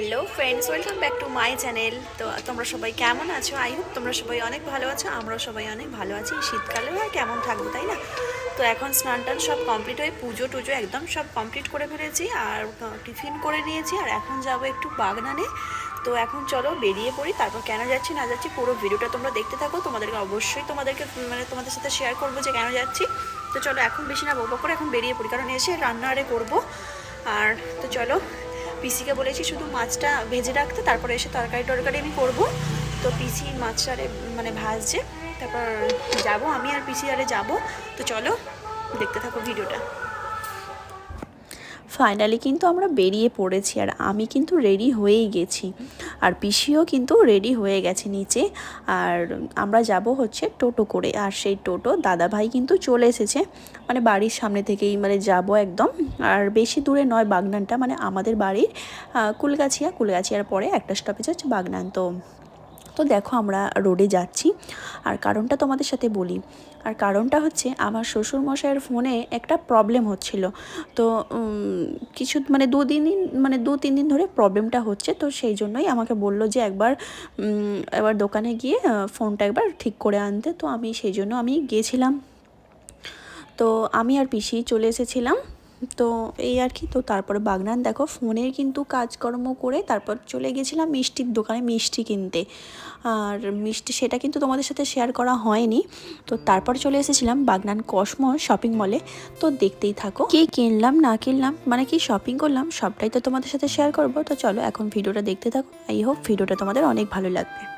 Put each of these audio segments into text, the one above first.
Hello friends, welcome back to my channel. তো তোমরা সবাই কেমন আছো? আই হোপ তোমরা সবাই অনেক ভালো আছো, আমরাও সবাই অনেক ভালো আছি। শীতকালেও আর কেমন থাকব, তাই না? তো এখন স্নান টান সব কমপ্লিট হয়ে পুজো টুজো একদম সব কমপ্লিট করে ফেলেছি আর টিফিন করে নিয়েছি আর এখন যাব একটু বাগনানে। তো এখন চলো বেরিয়ে পড়ি, তারপর কেন যাচ্ছি, না যাচ্ছি, পুরো ভিডিওটা তোমরা দেখতে থাকো। তোমাদেরকে অবশ্যই তোমাদেরকে মানে তোমাদের সাথে শেয়ার করব যে কেন যাচ্ছি। তো চলো এখন বেশি না বকবক করে এখন বেরিয়ে পড়ি, কারণ এসে রান্না আরে করব। আর, তো চলো পিসিকে বলেছি শুধু মাছটা ভেজে রাখতে, তারপরে এসে তরকারি টরকারি আমি করব। তো পিসি মাছটারে মানে ভাজছে, তারপর যাব আমি আর পিসি আরে যাব। তো চলো, দেখতে থাকো ভিডিওটা। ফাইনালি কিন্তু আমরা বেরিয়ে পড়েছি আর আমি কিন্তু রেডি হয়েই গেছি। আর পিসিও কিন্তু রেডি হয়ে গেছে নিচে। আর আমরা যাব হচ্ছে টোটো করে। আর সেই টোটো দাদাভাই কিন্তু চলে এসেছে। মানে বাড়ির সামনে থেকেই মানে যাব একদম। আর বেশি দূরে নয় বাগনানটা। মানে আমাদের বাড়ির কুলগাছিয়া, কুলগাছিয়ার পরে একটা স্টপেজ হচ্ছে বাগনান। তো তো দেখো আমরা রোডে যাচ্ছি। আর কারণটা তোমাদের সাথে বলি। আর কারণটা হচ্ছে আমার শ্বশুর মশাইয়ের ফোনে একটা প্রবলেম হচ্ছিল। তো কিছু মানে দু দিন মানে দু তিন দিন ধরে প্রবলেমটা হচ্ছে। তো সেই জন্যই আমাকে বলল যে একবার এবার দোকানে গিয়ে ফোনটা একবার ঠিক করে আনতে। তো আমি সেই জন্য আমি গিয়েছিলাম তো আমি আর পিসি চলে এসেছিলাম। তো এই আর কি, তো তারপরে বাগনান, দেখো ফোনের কিন্তু কাজকর্ম করে তারপর চলে গেছিলাম মিষ্টির দোকানে মিষ্টি কিনতে। আর মিষ্টি সেটা কিন্তু তোমাদের সাথে শেয়ার করা হয়নি। তো তারপর চলে এসেছিলাম বাগনান কসমো শপিং মলে তো দেখতেই থাকো। কি কিনলাম, না কিনলাম মানে কি শপিং করলাম, সবটাই তো তোমাদের সাথে শেয়ার করব। তো চলো এখন ভিডিওটা দেখতে থাকো। আই হোপ ভিডিওটা তোমাদের অনেক ভালো লাগবে।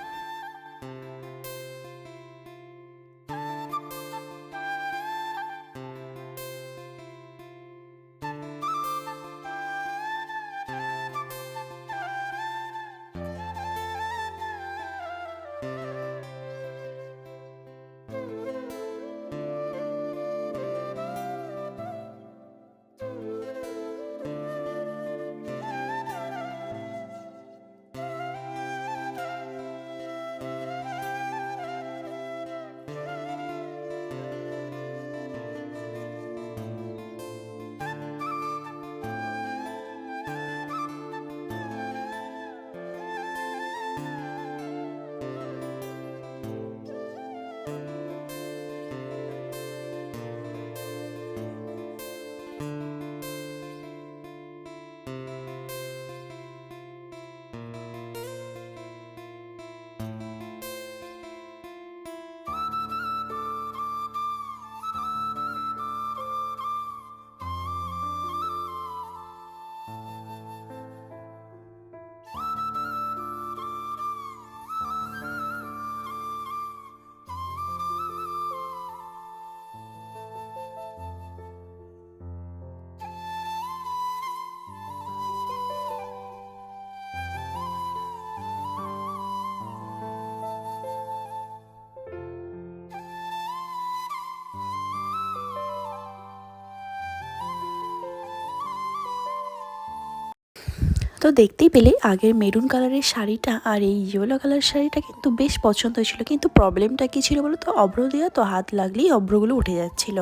তো দেখতেই পেলে আগের মেরুন কালারের শাড়িটা আর এই ইয়েলো কালার শাড়িটা কিন্তু বেশ পছন্দ হয়েছিল। কিন্তু প্রবলেমটা কী ছিল বলো তো অভ্র দেওয়া তো হাত লাগলেই অভ্রগুলো উঠে যাচ্ছিল।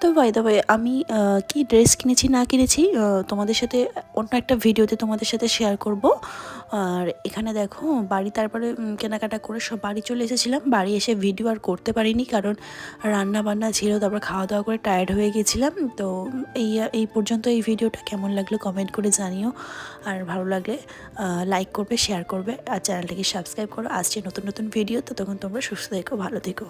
তো ভাই দা ভাই আমি কি ড্রেস কিনেছি না কিনেছি তোমাদের সাথে অন্য একটা ভিডিওতে তোমাদের সাথে শেয়ার করব। আর এখানে দেখো, বাড়ি তারপরে কেনাকাটা করে সব বাড়ি চলে এসেছিলাম। বাড়ি এসে ভিডিও আর করতে পারিনি কারণ রান্না বান্না ছিল, তারপর খাওয়া দাওয়া করে টায়ার্ড হয়ে গেছিলাম। তো এই এই পর্যন্ত এই ভিডিওটা কেমন লাগল কমেন্ট করে জানিও। আর ভালো লাগলে লাইক করবে শেয়ার করবে, আর চ্যানেলটাকে সাবস্ক্রাইব করো। আসছে নতুন নতুন ভিডিও তো তখন তোমরা সুস্থ থেকো, ভালো থেকো।